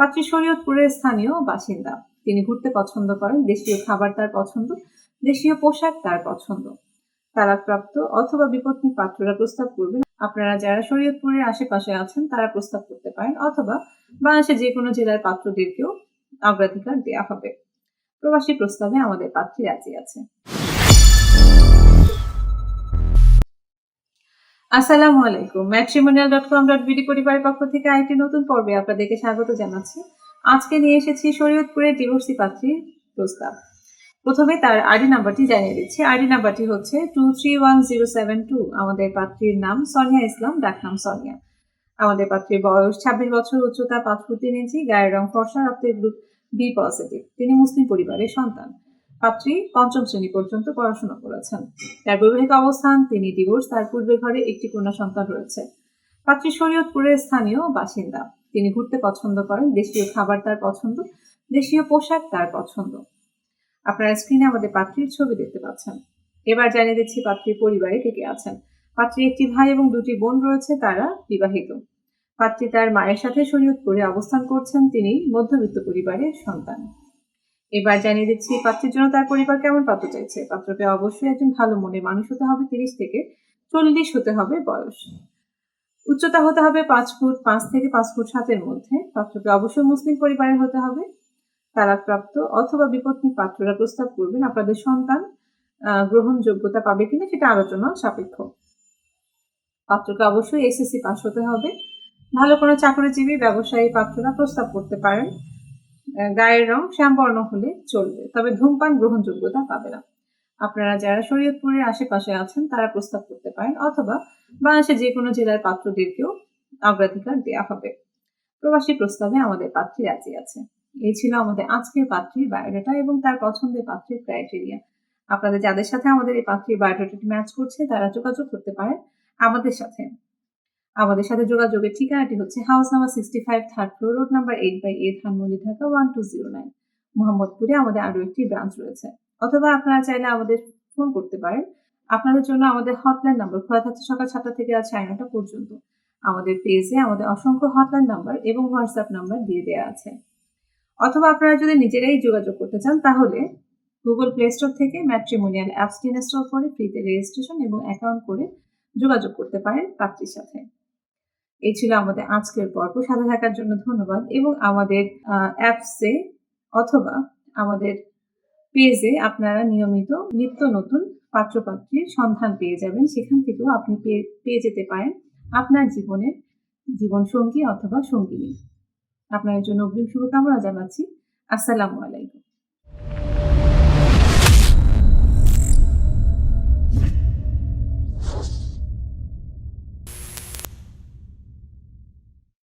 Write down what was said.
পাত্রী শরীয়তপুরের স্থানীয় বাসিন্দা। তিনি ঘুরতে পছন্দ করেন, দেশীয় খাবার তার পছন্দ, দেশীয় পোশাক তার পছন্দ। তালাকপ্রাপ্ত অথবা বিপত্নী পাত্ররা প্রস্তাব করবেন, আপনারা যারা শরীয়তপুরের আশেপাশে আছেন তারা প্রস্তাব করতে পারেন, অথবা বাংলাদেশের যে কোনো জেলার পাত্রদেরকেও অগ্রাধিকার দেওয়া হবে। প্রবাসী প্রস্তাবে আমাদের পাত্রী রাজি আছে। আসসালামু আলাইকুম matrimonial dot com dot BD পরিবারের পক্ষ থেকে আরেকটি নতুন পর্বে আপনাদেরকে স্বাগত জানাচ্ছি। আজকে নিয়ে এসেছি শরীয়তপুরের ডিভোর্সি পাত্রীর প্রস্তাব। প্রথমে তার আইডি নাম্বারটি জানিয়ে দিচ্ছি। আইডি নাম্বারটি হচ্ছে two three one zero seven two. আমাদের পাত্রীর নাম সনিয়া ইসলাম ডাকনাম সনিয়া। আমাদের পাত্রীর বয়স ছাব্বিশ বছর, উচ্চতা পাঁচ ফুট তিন ইঞ্চি, গায়ের রং ফর্সা, রক্তের গ্রুপ বি পজিটিভ তিনি মুসলিম পরিবারের সন্তান। পাত্রী পঞ্চম শ্রেণি পর্যন্ত পড়াশোনা করেছেন। তার বৈবাহিক অবস্থান, তিনি ডিভোর্স তার পূর্বে ঘরে একটি কন্যা সন্তান রয়েছে। পাত্রী শরীয়তপুরের স্থানীয় বাসিন্দা। তিনি ঘুরতে পছন্দ করেন, দেশীয় খাবার তার পছন্দ, দেশীয় পোশাক তার পছন্দ। আপনারা স্ক্রিনে আমাদের পাত্রীর ছবি দেখতে পাচ্ছেন। এবার জানিয়ে দিচ্ছি পাত্রীর পরিবারে কে কে আছেন। পাত্রীর একটি ভাই এবং দুটি বোন রয়েছে, তারা বিবাহিত। পাত্রী তার মায়ের সাথে শরীয়তপুরে অবস্থান করছেন, তিনি মধ্যবিত্ত পরিবারের সন্তান। এবার জানিয়ে দিচ্ছি পাত্রের জন্য তার পরিবার কেমন পাত্র চাইছে? পাত্রকে অবশ্যই একজন ভালো মনের মানুষ হতে হবে, তিরিশ থেকে চল্লিশ হতে হবে বয়স। উচ্চতা হতে হবে পাঁচ ফুট পাঁচ থেকে পাঁচ ফুট সাতের মধ্যে। পাত্রকে অবশ্যই মুসলিম পরিবারের হতে হবে। তালাকপ্রাপ্ত অথবা বিপত্নী পাত্ররা প্রস্তাব করবেন, আপনাদের সন্তান গ্রহণযোগ্যতা পাবে কিনা সেটা আলোচনা সাপেক্ষ। পাত্রকে অবশ্যই এসএসসি পাস হতে হবে। ভালো কোনো চাকরিজীবী, ব্যবসায়ী, পাত্ররা প্রস্তাব করতে পারেন। গায়ের রং শ্যামবর্ণ হলে চলবে, তবে ধূমপান গ্রহণযোগ্যতা পাবে না। আপনারা যারা শরীয়তপুরের আশেপাশে আছেন, তারা প্রস্তাব করতে পারেন, অথবা বাংলাদেশের যে কোনো জেলার পাত্রদেরকেও অগ্রাধিকার দেওয়া হবে। প্রবাসী প্রস্তাবে আমাদের পাত্রী রাজি আছে। এই ছিল আমাদের আজকের পাত্রীর বায়োডাটা এবং তার পছন্দের পাত্রীর ক্রাইটেরিয়া। আপনাদের যাদের সাথে আমাদের এই পাত্রীর বায়োডাটাটি ম্যাচ করছে, তারা যোগাযোগ করতে পারেন আমাদের সাথে। আমাদের সাথে যোগাযোগের ঠিকানাটি হচ্ছে house number sixty five third floor road number eight by A Dhanmondi Dhaka one two zero nine মোহাম্মদপুরে আমাদের আরও একটি ব্রাঞ্চ রয়েছে। অথবা আপনারা চাইলে আমাদের ফোন করতে পারেন। আপনাদের জন্য আমাদের হটলাইন নাম্বার খোলা থাকছে সকাল সাতটা থেকে রাত সাড়ে নটা পর্যন্ত। আমাদের পেজে আমাদের অসংখ্য হটলাইন নাম্বার এবং হোয়াটসঅ্যাপ নাম্বার দিয়ে দেওয়া আছে। অথবা আপনারা যদি নিজেরাই যোগাযোগ করতে চান, তাহলে গুগল প্লে স্টোর থেকে ম্যাট্রিমোনিয়াল অ্যাপসটি ইনস্টল করে ফ্রিতে রেজিস্ট্রেশন এবং অ্যাকাউন্ট করে যোগাযোগ করতে পারেন পাত্রীর সাথে। এই ছিল আমাদের আজকের পর্ব। সাথে থাকার জন্য ধন্যবাদ। এবং আমাদের অ্যাপসে অথবা আমাদের পেজে আপনারা নিয়মিত নিত্য নতুন পাত্রপাত্রীর সন্ধান পেয়ে যাবেন। সেখান থেকেও আপনি পেয়ে যেতে পারেন আপনার জীবনের জীবন সঙ্গী অথবা সঙ্গিনী। আপনার জন্য অগ্রিম শুভকামনা জানাচ্ছি। আসসালামু আলাইকুম।